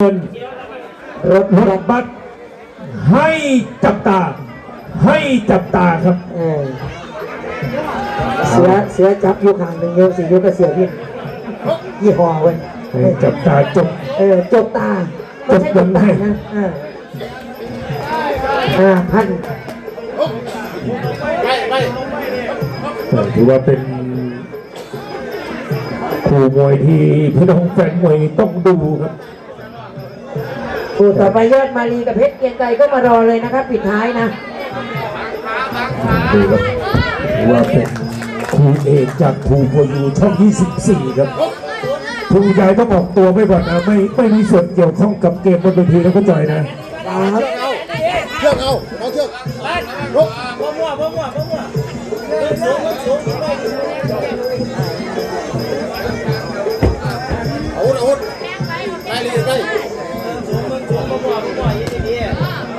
เงินรถรถบัสให้จับตา ให้จับตาครับเออเสือเสือจับอยู่ข้างหนึ่งโยสิโยกับเสือพินยี่ห้อเว้ยให้จับตาจบเออจกตาไม่ใช่จกตานะเออห้าพันถือว่าเป็นคู่มวยที่พี่น้องแฟนมวยต้องดูครับ คู่ต่อไปยอดมาลีกับเพชรเกรียงไกรก็มารอเลยนะครับ ปิดท้ายนะดูครับถือว่าเป็นคู่เอกจากทูโฟยูช่อง 24 ครับผู้ใหญ่ต้องออกตัวไม่ก่อนนะไม่ไม่มีส่วนเกี่ยวข้องกับเกมบนเวทีนะเข้าใจนะครับเชือกเอาเอาเชือกลุก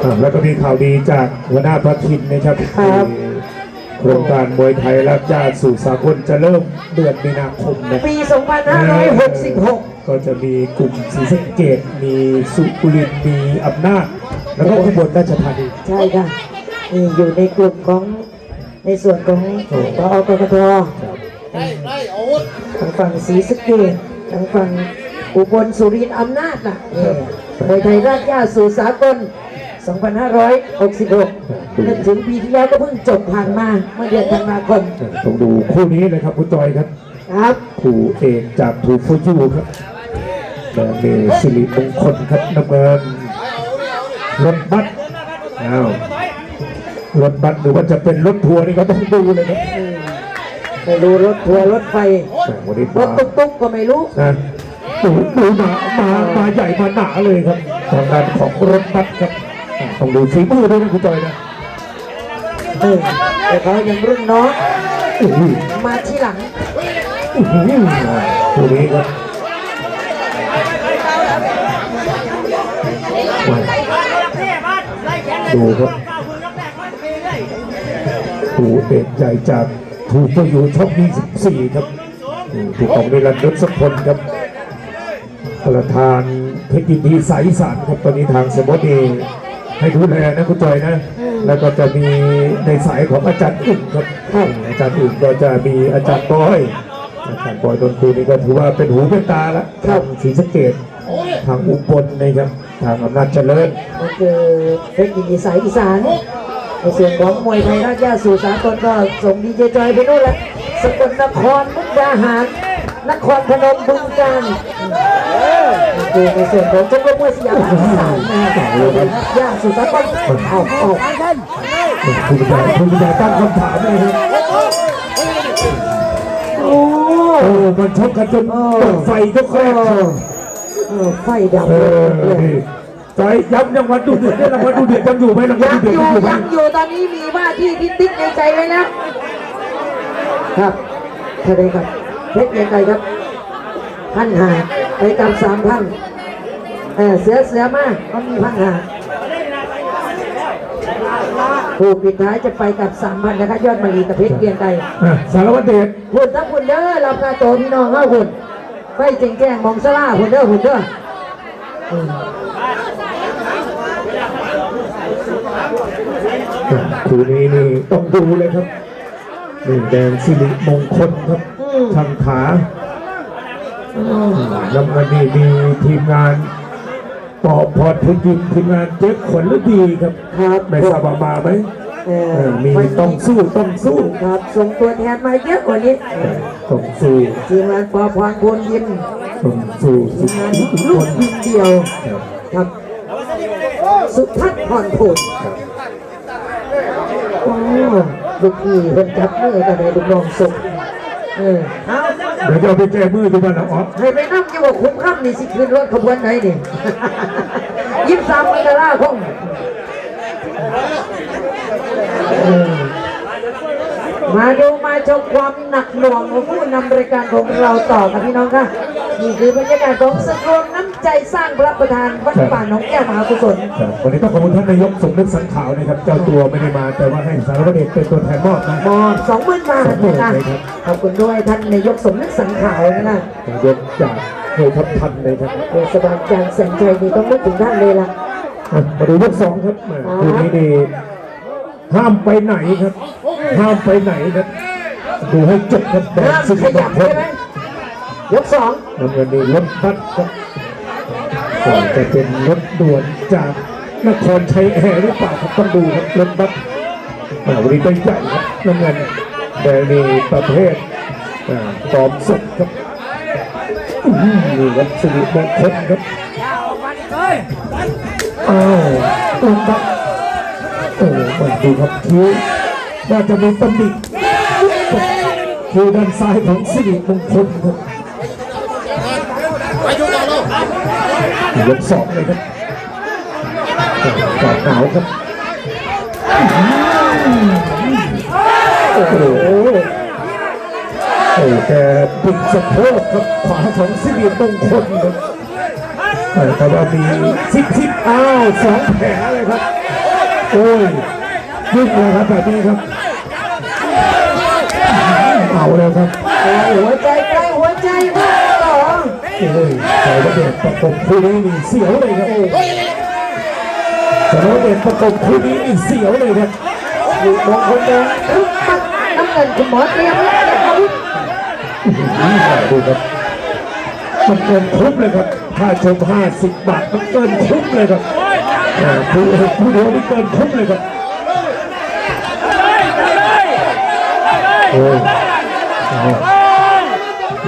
อ่าแล้วก็มีข่าวดีจากหัวหน้าพระทินนะครับที่โครงการมวยไทยรับจ้าสู่สากลจะเริ่มเดือนมีนาคมนะปี 2566 ก็จะมีกลุ่มศรีสะเกดมีสุรินทร์มีอำนาจ แล้วก็อุบลราชธานี ใช่ค่ะนี่อยู่ในกลุ่มของในส่วนของปอกกทได้ได้อาวุธทางฝั่งศรีสะเกษทางฝั่งอุบลสุรินทร์อำนาจน่ะเออมวยไทยราชย่าสู่สากล 2566นึกถึงปีที่แล้วก็เพิ่งจบผ่านมาเมื่อเดือนธันวาคมต้องดูคู่นี้เลยครับคุณจอยครับครับคู่เอกจากทูฟูยูครับแดงเมสิริมงคลครับน้ำเงินรถบัสอ้าวรถบัสหรือว่าจะเป็นรถทัวร์นี่ก็ต้องดูเลยครับไม่รู้รถทัวร์รถไฟแต่วันนี้รมาถตุ๊กตุ๊กก็ไม่รู้นะดูดูหนามามาใหญ่มาหนาเลยครับทางด้านของรถบัสครับอ่า ต้องดูฝีมือด้วยนะคุณจอยนะเออแต่เขายังรุ่นน้องมาที่หลังอื้อหือคู่นี้ครับดูครับผู้เอกใหญ่จากถูกตัวอยู่ช่อง24 ครับนี่ถูกของในรันดศพลครับประธานเทคนิคดีสายสานครับตอนนี้ทางสมบดี ให้ดูแลนะคุณจอยนะ แล้วก็จะมีในสายของอาจารย์อึ่งครับอาจารย์อึ่งก็จะมีอาจารย์บอยอาจารย์บอยดนตรีนี่ก็ถือว่าเป็นหูเป็นตาละทางศรีสะเกดทางอุบลนะครับทางอำนาจเจริญก็คือเทคนิคอีสายอีสานในส่วนของมวยไทยราชย่าสู่สากลก็ส่งดีเจจอยไปนู่นแหละสกลนครมุกดาหาร นครพนมบึงกาฬคือในส่วนของชมรมมวยสยามอีสานนะย่าสู่สากลเอาเอาคุณผู้ใหญ่คุณผู้ใหญ่ตั้งคำถามเลยครับโอ้โอ้มันชกกันจนตกไฟก็แครกเออไฟดับเอเลอยนี่จอยย้ำรางวัลดูเดือดได้รางวัลดูเดือดยังอยู่ไหมรางวัลยังดูเดือดอยู่ยังอยู่ไหมยังอยู่ตอนนี้มีว่าที่ที่ติ๊กในใจไว้แล้วครับเท่าไรครับ เพชรเกียงไกรครับพันหาไปกำสามพันเออเสือเสือมากก็มีพันหาผู้ปิดท้ายจะไปกับสามพันนะครับยอดมารีกับเพชรเกียงไกรอะสารวัตรเดชหุ่นทั้งหุ่นเด้อรับหน้าโตพี่น้องเข้าหุ่นไฟแจ้งแจ้งมองสลาหุ่นเด้อหุ่นเด้ออืมคู่นี้นี่ต้องดูเลยครับนี่แดงสิริมงคลครับ ทางขาแล้วมันนี่มีทีมงานปอพอดพยินทีมงานเจ๊ขวัญฤดีครับครับไม่ทราบว่ามาไหมเอเอออมีวันต้องนี้สู้ต้องสู้ครับส่งตัวแทนมาเยอะกว่านี้ต้องสู้ทีมงานปอพรพลยิมต้องสู้สุทีดมงานทุกลูคกนยิงเดียวครับครับ สุทัศน์พรผลโอ้ลูกพี่เพิ่นจับมือกันในลูกน้องสุก เออเอาเดี๋ยวจะเอาไปแก้มือที่บ้านนะอ๋อให้ไปนั่งจะบอกคุ้มค่ำนี่สิคืนรถขบวนไหนนี่ยี่สิบสามมกราคมเออมาดูมาชมความหนักหน่วงของผู้นำรายการของเราต่อครับพี่น้องค่ะ นี่คือบรรยากาศของสกรวมน้ำใจสร้างพระประธานวัดป่าหนองแก้วมหากุศลครับวันนี้ต้องขอบคุณท่านนายกสมนึกสังขาวนะครับ เจ้าตัวไม่ได้มาแต่ว่าให้สารวัตรเดชเป็นตัวแทนมอบนะ มอบสองหมื่นบาทสองหมื่นนะเลยครับ ขอบคุณด้วยท่านนายกสมนึกสังขาวนะนายกจากเคยทับทันเลยครับเทศบาลจางแสนชัยนี่ต้องนึกถึงท่านเลยล่ะ อะมาดูยกสองครับแหม่คู่นี้นี่ห้ามไปไหนครับ ห้ามไปไหนครับ ดูให้จบครับแดงห้ามสิบขกยับคใช่นไหม ยกสองน้ำเงินนี่รถบัสครับก่อนจะเป็นรถด่วนจากนครชัยแอร์หรือเปล่าครับต้องดูครับรถบัสอ่าวันนี้ตัวใหญ่ครับน้ำเงินแดงนี่ประเภทตอมสดครับอื้อหือนี่ครับสิริมงคลครับอ้าวรถบัสโอ้มาดูครับคิ้วว่าจะมีตำหนิคิ้วด้านซ้ายของสิริมงคลครับ ยกสองเลยครับกอดหนาวครับโอ้โหโอ้แกดึงสะโพกครับขวาของสิริมงคลครับแต่ว่ามีซิกซิกอ้าวสองแผลเลยครับ โอ้ยยุ่งเลยครับแบบนี้ครับเอาแล้วครับหัวใจใกล้หัวใจมากเหรอ โอ้ยสายระเบิดประกบคู่นี้นี่เสียวเลยครับสายระเบิดประกบคู่นี้นี่เสียวเลยครับอยู่มงคลแดงทุกปักน้ำเงินคุณหมอเตรียมแล้วเก็บอาวุธดูครับมันเกินคุ้มเลยครับค่าชม50บาทมันเกินคุ้มเลยครับอ่าผู้ผู้เดียวมันเกินคุ้มเลยครับโอ้ย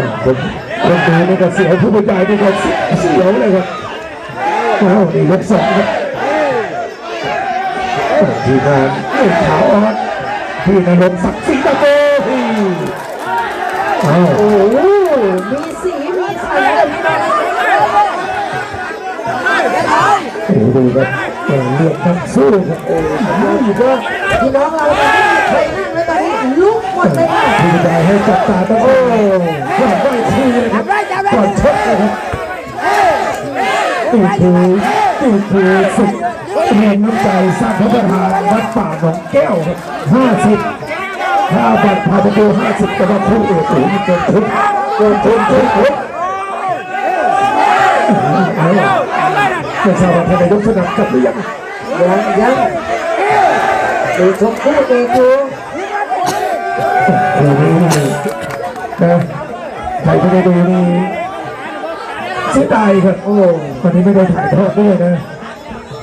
เอาผมคนดูนี่ก็เสียวผู้บรรยายนี่ก็เสียวเลยครับว้าวนี่ยกสองครับทีมงานขาวออดพี่นรงศักดิ์ศรีตะโกอ้าวโอ้โหมีสีมีสันเลยโอ้โหดูครับเลือดนักสู้ครับโอ้โหอีกว่าพี่น้องเราใค ดเลยทีมงานให้จับตาต้องโอ้ก่อนไหวคู่เลยครับก่อนชกเลยครับตู่คือตู่คือสุดเรียนน้ำใจสร้างพระประธานวัดป่าหนองแก้วห้าสิบห้าบัตรพาประตูห้าสิบแต่ว่าคู่เอกโอ้โหเกินทุกเกินทุกเกินทุกเอาไม่ทราบว่าท่านนายกสนับกับหรือยังยังยังดูชมคู่เอกอยู่ โอ้โหนี่นะใครที่ได้ดูนี่เสียดายครับโอ้วันนี้ไม่ได้ถ่ายทอดด้วยนะ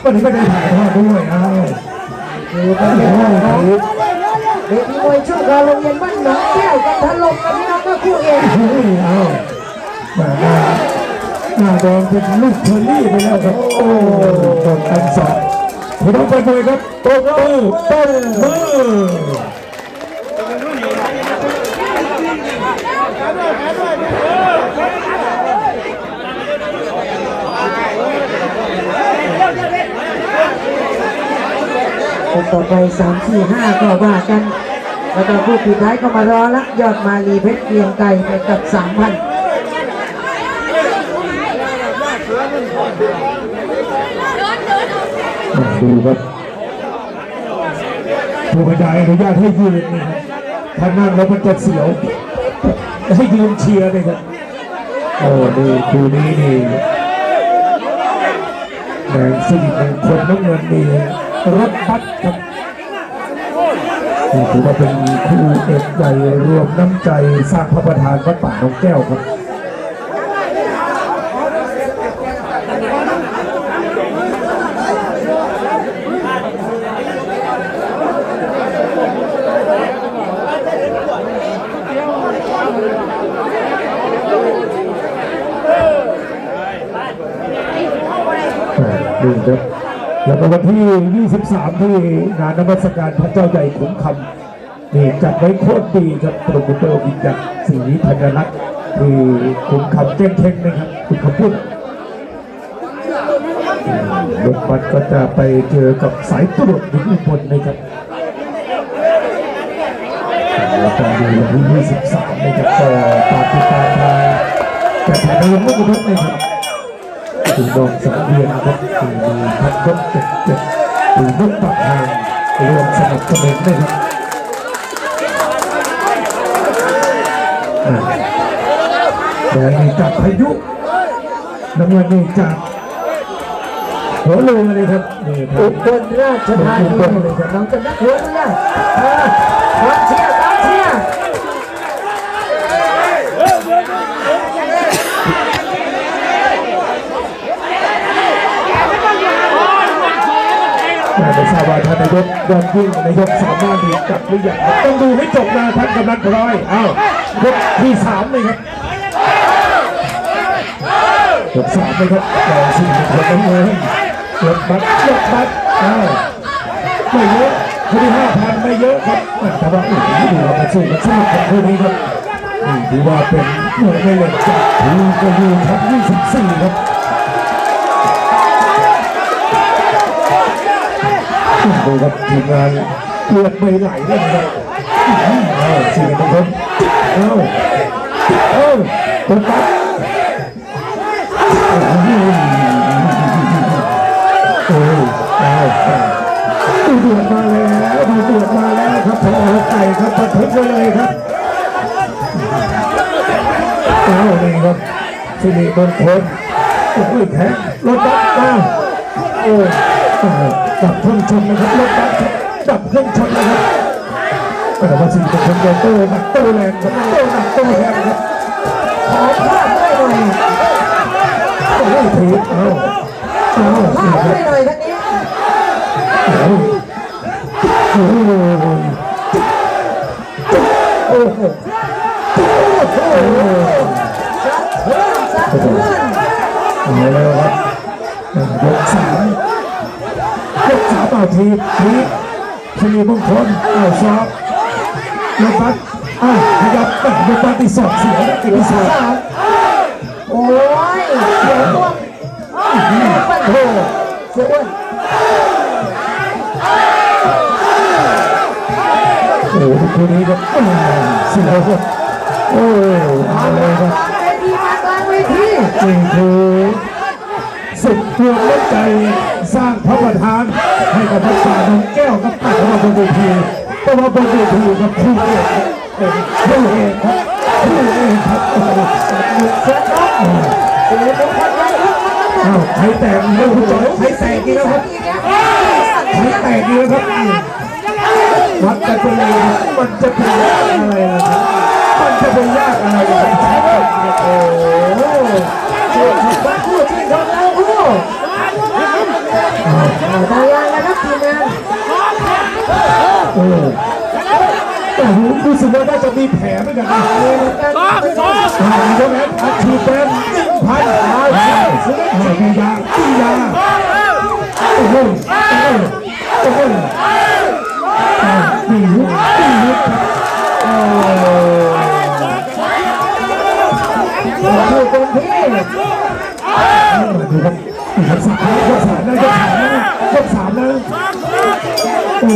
วันนี้ไม่ได้ถ่ายทอดด้วยอ้าวดูกันเลยนะครับเวทีมวยช่วงคราวโรงเรียนบ้านหนองแก้วกันถล่มกันพี่น้องก็คู่เอกเฮ้ยอ้าวมาหน้าหน้าแดงเป็นลูกเทอร์รี่ไปแล้วครับโอ้โดนกันสองพี่น้องไปเลยครับโต้มือโต้ คนต่อไปสามสี่ห้าก็ว่ากันแล้วก็ผู้ปิดท้ายก็มารอละยอดมาลีเพชรเกียงไก่ไปกับสามพันดูครับผู้บรรยายอนุญาตให้ยืนนี่ครับถ้านั่งแล้วมันจะเสียวให้ยืนเชียร์เลยครับโอ้นี่คู่นี้นี่แดงสิริมงคลน้ำเงินนี่ รถบัสครับนี่ถือว่าเป็นคู่เอกใหญ่รวมน้ำใจสร้างพระประธานวัดป่าหนองแก้วครับอ่านี่ครับ แล้วก็วันที่ 23 ที่งานนมัสการพระเจ้าใหญ่ขุนคำนี่จัดไว้โคตรดีครับโปรโมเตอร์วิญญาณศรีธัญรัตน์ที่ขุนคำเจ้งเท่งนะครับคุณคำพูดอืมรถบัสก็จะไปเจอกับสายตรวจดินอุบลนะครับแล้วก็ดูวันที่ 23 นะครับก็ตามติดตามทางแต่ถ่ายในมุกทุกนะครับ ถึงดองสังเวียนครับถึงมีพัดยกเจ็ดเจ็ดถึงนกปากทางรวมสนับสนุนนะครับอ่าแดงมีกับพายุน้ำเงินนี่จากหัวลูมาเลยครับอุบลราชธานีน้องจะนักหัวมั้ยอะกองเชียร์กองเชียร์ ไม่ทราบว่าท่านนา ยกยอดยิ่งนายกสามารถดีกลับหรือยังต้องดูให้จบนะท่านกำนันพลอยอ้าวยกที่สามเลยครับยกสามเลยครับแดงสี่คนน้ำเงินยกบัตรยกบัตรอ้าวไม่เยอะคนที่ห้าพันไม่เยอะครับแต่ว่าโอ้โหดูว่ามันสู้กันสนุกของคู่นี้ครับถือว่าเป็นมวยเล็กจากทีมกระยูทัพ24ครับ ดูครับทีมงานเลือดไม่ไหลเลยนะครับเสี่กันคนเอ้าเอ้าตัวปั๊บโอ้ยเอ้าดูเดือดมาแล้วดูเดือดมาแล้วครับพอไก่ครับประทึกไว้เลยครับเอ้านี่ครับสิริมงคลโอ้ยแพ้รถบัสมาโอ้ ดับเครื่องชนนะครับรถบัสดับเครื่องชนนะครับแต่ว่าสิ่งที่เป็นโตหนักโตแรงครับโตหนักโตแรงครับขอภาพด้วยหน่อยโอ้ยถีบเอาเอาภาพด้วยหน่อยท่านนี้เอาโอ้โอ้โหโอ้โหสักเพื่อนสักเพื่อนเอาแล้วครับยกสาม กสามเอาทีบทีบชลีมงคลเอาซอกรถบัสอ้าวขยับรถบัสที่สอบเสียติดที่สอบโอ้ยเสียอ้วนปันโถเสียอ้วนโอ้โหคู่นี้ครับอ้าวเสียวครับโอ้เอาเลยครับกลางเวทีมากลางเวทีนี่คือสุด พวงเล่นใจสร้างพระประธาน ให้กับพระป่าน้องแก้วกับตัดมาบนเวทีแต่ว่าบนเวทีกับคู่เอกเป็นคู่เอกครับคู่เอกครับโอ้โหเสียอ้วนเสียมงคลใหญ่ลูกมันมันอ้าวใครแตกเรื่องคุณจอยใครแตกดีแล้วครับใครแตกดีแล้วครับวัดกันไปเลยครับมันจะเป็นยากอะไรล่ะครับมันจะเป็นยากอะไรล่ะครับโอ้โหชื่นชมทั้งคู่ชื่นชมทั้งคู่เอาทายางนะครับทีมงานโอ้โอ้โหรู้สึกว่าน่าจะมีแผลเหมือนกันนะมีเหมือนกันอ่ายกแอนอัดฉีดเป็นหนึ่งพันเอาใช่มียามียาโอ้โหโอ้โหโอ้โหอ่ามียุบมียุบโอ้คู่คนที่ดูครับ สามยกสามนะยกสามนะยกสามนะโอ้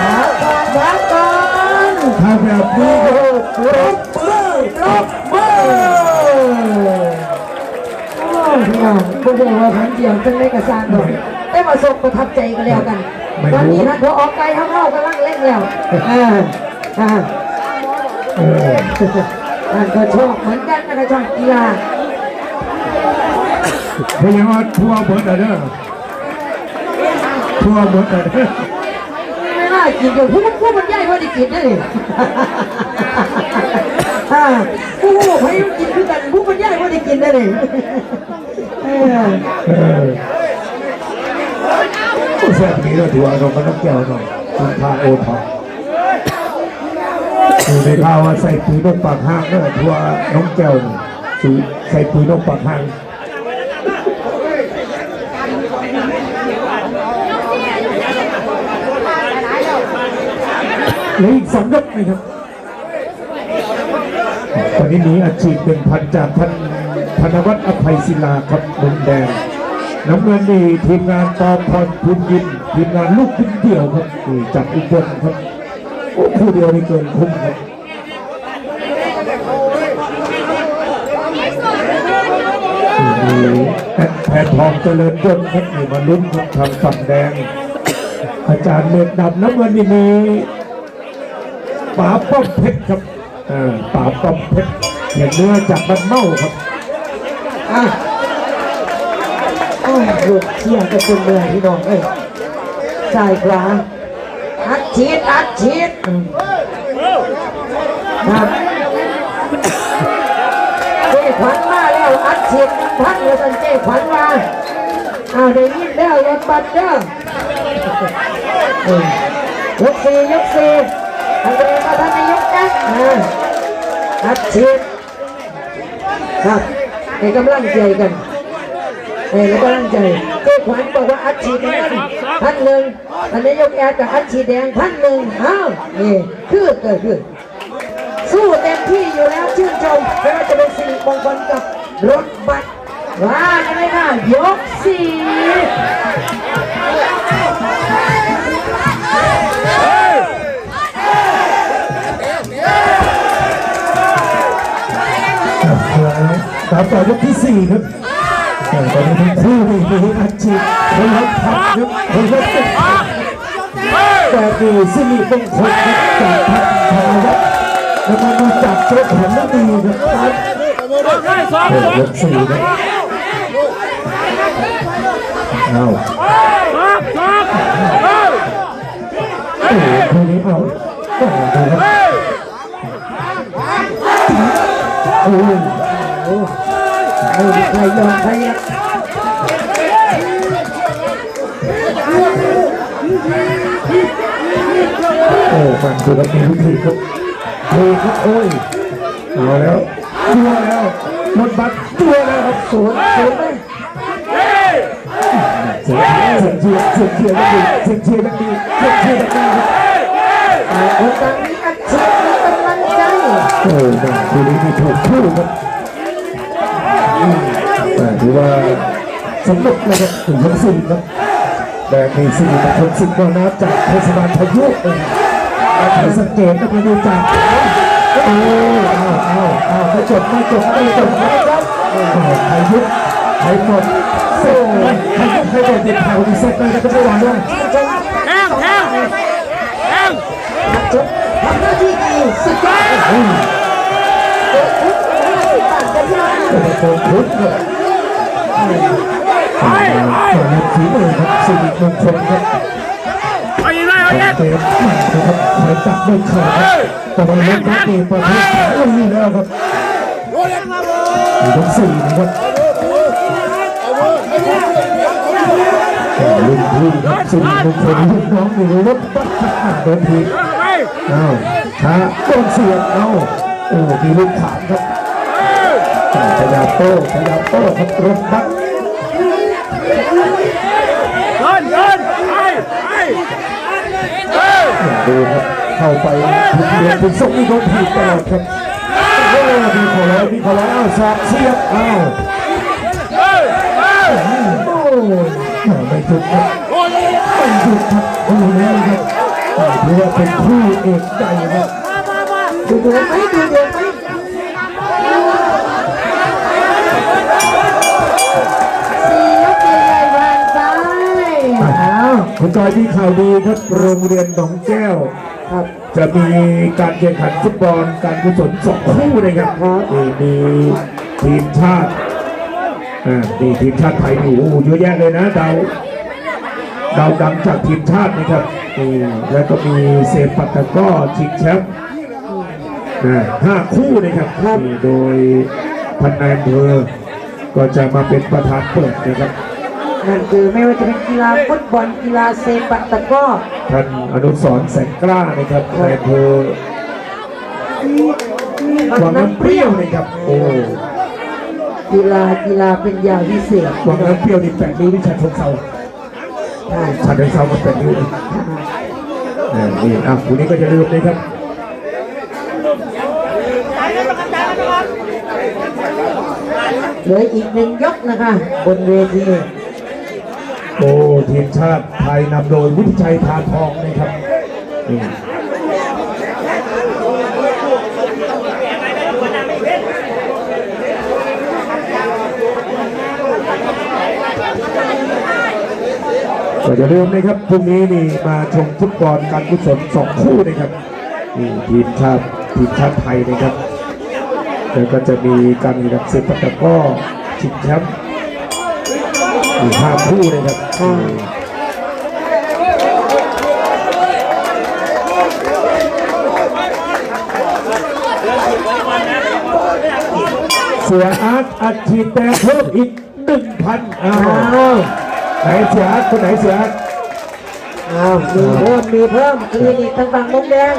หาก่อนหาก่อนถ้าแบบนี้โอ้ก็โหรบมือรบมือโอ้พี่น้องพวกเราทั้งเดียวทั้งเล็กกับซานดอได้มาส่งประทับใจกันแล้วกันตอนนี้ท่านพอออกไกลข้างนอกกำลังเล่นแล้วอ่าอ่าออท่านก็ชอบเหมือนกันนะครับชอบกีฬา พยายามทัวร์เบิร์ดอะเด้อทัวร์เบิร์ดอะเด้อไม่น่ากินอยู่ผู้ผู้บรรยายว่าได้กินได้เลยอ่าผู้ให้กินคือกันผู้บรรยายว่าได้กินได้เลยเออเออโอ้แซ่บนี้เราถือว่าเราก็ต้องแก้วหน่อยคุณพาโอทองดูในข่าวว่าใส่ปุ๋ยนกปากห้างเนอะทัวร์น้องแก้วนี่ซื้อใส่ปุ๋ยนกปากห้าง เหลืออีกสองยกนะครับตอนนี้หนีอาชีพเป็นพันจากท่านธนวัฒน์อภัยศิลาครับมุมแดงน้ำเงินนี่ทีมงานตอมพรพุนยินทีมงานลูกคุ้มเดี่ยวครับนี่จากอุบลครับโอ้คู่เดียวนี่เกินคุ้มครับนี่แอดแพนทองเจริญยศครับนี่มาลุ้นครับทางฝั่งแดง อาจารย์เลือดดำน้ำเงินนี่มี ป๋าป้อมเพชรครับเอ่าป๋าป้อมเพชรเห็นเนื้อจากบ้านเมาครับอะลูกเชียร์กันเหนื่อยพี่น้องเอ้ยซ้ายขวาอัดฉีดอัดฉีดครับเจ้ขวัญมาแล้วอัดฉีดพันเลยสันเจ้ขวัญมาอ้าวได้ยินแล้วยศบัตรเด้อยกสี่ยกสี่ ทางเดินมาท่างนายกนะอัดฉีดครับให้กำลังใจกันเออแล้วก็ตั้งใจเจ้ขวัญบอกว่าอัดฉีดแดงพันหนึ่งอันนี้ยกแอดกับอัดฉีดแดงพันหนึ่งอ้าวนี่คือเกิดขึ้นสู้เต็มที่อยู่แล้วชื่นชมไม่ว่าจะเป็นสิริมงคลกับรถบัสว่ากันเลยค่ะยกสี่ ตามต่อยกที่สี่ครับอ่าตอนนี้ทั้งคู่นี่มีอาชีพคนละพักครับคนละติดแต่ดีสิริมงคลครับจากพักพาวัฒน์แล้วมาดูจากเจ้าของนาดีครับได้สองเออยกสี่ครับเอาสองสองเฮ้ยโอ้โหคู่นี้เอาต่อดูครับโอ้ย ไม่มีใครยอมใครอะโอ้มันดูแล้วมีวิธีครับดูครับโอ้ยเอาแล้วตัวแล้วรถบัสตัวแล้วครับสวนสวนไปเสียงเชียร์เสียงเชียร์เสียงเชียร์นักดีเสียงเชียร์นักดีเสียงเชียร์นักดีครับต่างคนต่างมีอัดฉีดมีกำลังใจโอ้แม่คู่นี้มีถูกคู่ครับ แต่ถือว่าสนุกเลยครับถึงทั้งสิ้นครับแต่มีสิ่งมงคลสิ่งว่าน้ำจากเทศบาลพายุเองมาถ่าสังเกตแล้วมาดูจากโอ้เอาเอาเอาไม่จบไม่จบไม่จบนะครับพายุไทยหมดเสร็จเลยพายุไทยหมดติดแถวดีเสร็จเลยนะครับไม่ไหวแล้วจงแทงแทงแทงจงทำหน้าที่ดีสุดยอด ต่างพุทธครับไปไปฝีมือครับสิริมงคลครับไปยังไงเอาเตเอ็ดะหมัดนะครับใครจับไม่ขาดครับแต่ว่าเล่นนักเตะประเภทขาลงอยู่แล้วครับมีทั้งสี่นะครับแต่รุ่นพี่ครับสิริมงคลรุ่นน้องนี่รถบัสขาดโดนทีอ้าวช้าโดนเสียบเอ้าโอ้มีลูกขามครับ พยายามโต้พยายามโต้ครับรถบัสเดินเดินไปไปเฮ้ยดูครับเข้าไปถึงเดือนถึงส่งนี่โดนถีบตลอดครับโอ้มีขอร้อยมีขอร้อยเอ้าสอบเสียบอ้าเฮ้ยเฮ้ยโอ้ไม่หยุดครับไม่หยุดครับดูแล้วครับถือว่าเป็นคู่เอกใหญ่ครับดูเดือดไหมดูเดือดไห คุณจอยมีข่าวดีครับโรงเรียนหนองแก้วครับจะมีการแข่งขันฟุตบอลการกุศลสองคู่นะครับครับนี่มีทีมชาติอ่านี่ทีมชาติไทยนี่โอ้โหเยอะแยะเลยนะดาวดาวดังจากทีมชาตินะครับนี่แล้วก็มีเซปัตตะกร้อชิงแชมป์อ่าห้าคู่นะครับนี่โดยพันนายอำเภอก็จะมาเป็นประธานเปิดนะครับ นั่นคือไม่ว่าจะเป็นกีฬาฟุตบอลกีฬาเซปักตะกร้อท่านอนุสรณ์แสงกล้านะครับนายอำเภอวังน้ำเปรี้ยวนะครับโอ้กีฬากีฬาเป็นยาวิเศษวังน้ำเปรี้ยวนี่แปดนิ้วนี่ชาเชิงเซาใช่ชาเชิงเซามันแปดนิ้วนี่เออนี่อะคุณนี้ก็จะลืมนะครับเหลืออีกหนึ่งยกนะคะ บนเวที โอ้ทีมชาติไทยนำโดยวุฒิชัยทานทองนะครับก็อย่าลืมนะครับพรุ่งนี้นี่มาชมฟุตบอลการกุศลสองคู่นะครับนี่ทีมชาติทีมชาติไทยนะครับแล้วก็จะมีการแข่งขันเซปัตตะก้อชิงแชมป์อีกห้าคู่เลยครับ เสียอาร์ตอัดฉีดแต่เพิ่มอีกหนึ่งพันอ้าวไหนเสียอาร์ตคนไหนเสียอาร์ตอ้าวมีเพิ่มมีเพิ่มคลินิกทางฝั่งมุมแดง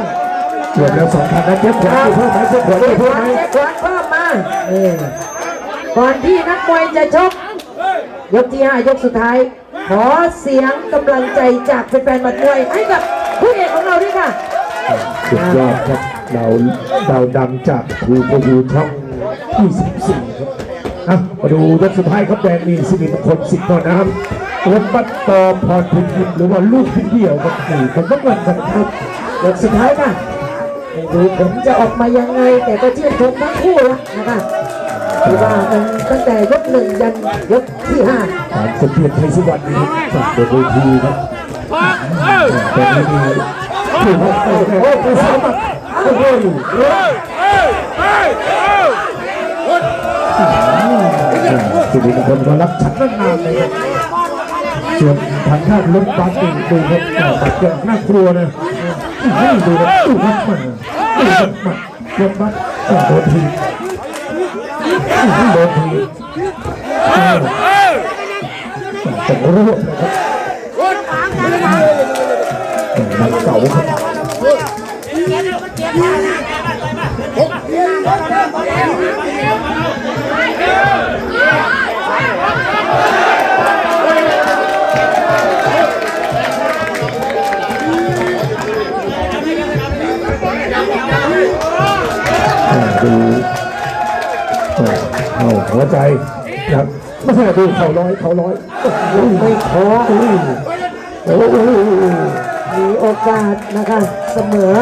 รวมแล้วสองพันนะเจ็บขวามีเพิ่มไหมเจ็บขวามีเจ็ดเพิ่มไหมเจ็ดวันเพิ่มมานี่ก่อนที่นักมวยจะชกยกที่ห้ายกสุดท้าย ขอเสียงกำลังใจจากแฟนๆหมัดมวยให้กับผู้เอกของเราด้วยค่ะ สุดยอดครับเราดาวดังจากทูโกยูช่อง24ครับอะมาดูยกสุดท้ายครับแดงมีสิริมงคลสิทธิ์พ่อน้ำรถบัตรตอพรพิมพ์หรือว่าลูกพิมพ์เดียวครับนี่ผมต้องเงินครับยกสุดท้ายค่ะไม่รู้ผลจะออกมายังไงแต่ก็ชื่นชมทั้งคู่ละนะคะ ถือว่ามันตั้งแต่ยกหนึ่งยันยกที่ห้าผ่านสมเด็จไทยสุวรรณนี้จากบนเวทีครับแต่ไม่มีผู้พบโอ้โหโอ้โหสามัคโอ้โหสิริมงคลก็รับฉันนานเลยครับส่วนทางด้านรถบัสนี่ดูครับบัตรยังน่ากลัวนะดูครับดูครับมันดูครับมันรถบัสโดนที โดนทีต้องรวบนะครับเก่าครับอ่า เอาหัวใจครับไม่ใช่ดูเข่าร้อยเข่าร้อยโอ้โหไม่ท้อโอ้โหโอ้โหมีโอกาสนะคะเสมอ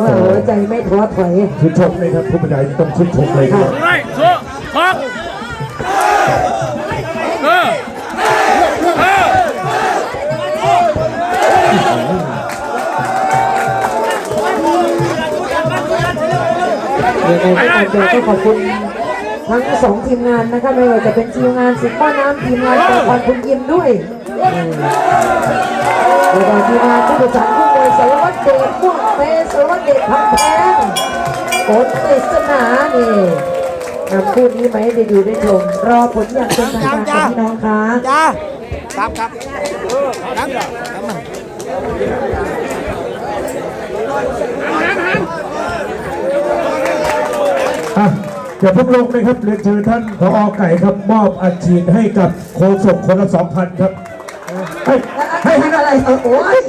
ว่าหัวใจไม่ท้อถอยชื่นชมเลยครับผู้บรรยายต้องชื่นชมเลยครับ Right, so, talk. Uh. Uh. ยังไงก็ตามใจก็ขอบคุณ ทั้งสองทีมงานนะคะไม่ว่าจะเป็นทีมงานสิงห์ป้าน้ำทีมงานตะคอนคุณยิมด้วยอืมแล้วก็ทีมงานผู้ประสานผู้มวยสารวัตรเดชม่วงเปสารวัตรเดชพังแพงผลปริศนานี่นำคู่นี้มาให้ได้ดูได้ชมรอผลอย่างเป็นทางการค่ะพี่น้องคะจ้าครับครับครับอะ อย่าเพิ่งลงนะครับเรียนเชิญท่านผอไก่ครับมอบอัดฉีดให้กับโคศกคนละสองพันครับให้ให้ให้อะไรเออโอ้ย